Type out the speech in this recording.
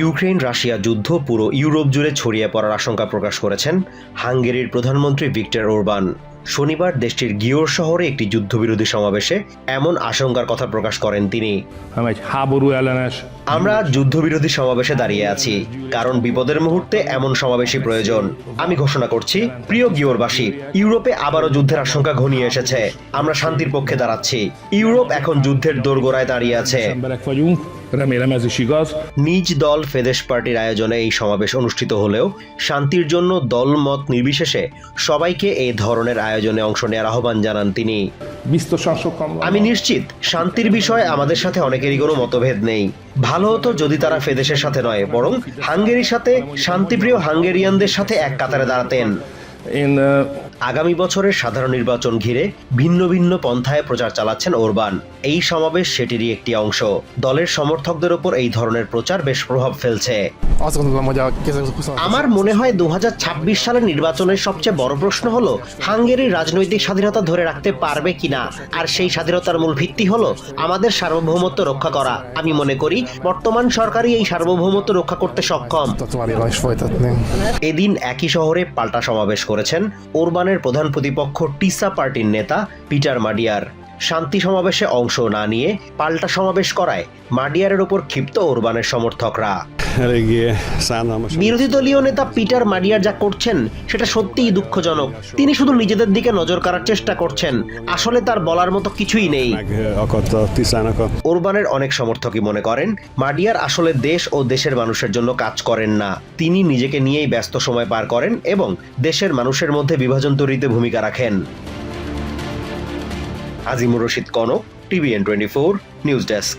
Ukraine Russia যুদ্ধ পুরো Europe জুড়ে ছড়িয়ে পড়ার আশঙ্কা প্রকাশ করেছেন হাঙ্গেরির প্রধানমন্ত্রী ভিক্টর ওরবান। শনিবার দেশটির গিওর শহরে একটি যুদ্ধবিরোধী সমাবেশে এমন আশঙ্কার কথা প্রকাশ করেন তিনি। আমরা যুদ্ধবিরোধী সমাবেশে দাঁড়িয়ে আছি, কারণ বিপদের মুহূর্তে এমন সমাবেশই প্রয়োজন। আমি ঘোষণা করছি, প্রিয় গিওরবাসী, ইউরোপে আবারও যুদ্ধের আশঙ্কা ঘনিয়ে এসেছে। আমরা শান্তির পক্ষে দাঁড়াচ্ছি। ইউরোপ এখন যুদ্ধের দোরগোড়ায় দাঁড়িয়ে আছে। Remélem ez is igaz. নিজ দল ফেদেশ পার্টির আয়োজনে এই সমাবেশ অনুষ্ঠিত হলেও শান্তির জন্য দল মত নির্বিশেষে সবাইকে এই ধরনের আয়োজনে অংশ নেওয়ার আহ্বান জানান তিনি. আমি নিশ্চিত শান্তির বিষয়ে আমাদের সাথে অনেকেরই কোনো মতভেদ নেই ভালো হতো যদি তারা ফেদেশের সাথে নয় বরং হাঙ্গেরির সাথে শান্তিপ্রিয় হাঙ্গেরিয়ানদের সাথে এক কাতারে দাঁড়াতেন ö, আগামী বছরের সাধারণ নির্বাচন ঘিরে ভিন্ন ভিন্ন পন্থায় প্রচার চালাচ্ছেন ওরবান। এই সমাবেশ সেটিরই একটি অংশ। দলের সমর্থকদের ওপর এই ধরনের প্রচার বেশ প্রভাব ফেলছে। Azt gondolom, hogy a 2020 আমার মনে হয় দু সালের নির্বাচনের সবচেয়ে বড় প্রশ্ন হলো হাঙ্গেরির রাজনৈতিক স্বাধীনতা ধরে রাখতে পারবে কিনা? আর সেই স্বাধীনতার মূল ভিত্তি হলো আমাদের সার্বভৌমত্ব রক্ষা করা। আমি মনে করি বর্তমান সরকারই এই সার্বভৌমত্ব রক্ষা করতে সক্ষম. এদিন একই শহরে পাল্টা সমাবেশ করেছেন ওরবানের প্রধান প্রতিপক্ষ টিসা পার্টির নেতা পিটার মাডিয়ার। শান্তি সমাবেশে অংশ না নিয়ে পাল্টা সমাবেশ করায় মাডিয়ারের ওপর ক্ষিপ্ত ওরবানের সমর্থকরা। বিরোধী দলীয় নেতা পিটার মাডিয়ার যা করছেন সেটা সত্যিই দুঃখজনক। তিনি শুধু নিজেদের দিকে নজর কাড়ার চেষ্টা করছেন। আসলে তার বলার মতো কিছুই নেই। ওরবানের অনেক সমর্থকই মনে করেন মাডিয়ার আসলে দেশ ও দেশের মানুষের জন্য কাজ করেন না। তিনি নিজেকে নিয়েই ব্যস্ত সময় পার করেন এবং দেশের মানুষের মধ্যে বিভাজন তৈরিতে ভূমিকা রাখেন। Azimur Rashid Kanak TVN twenty four news desk.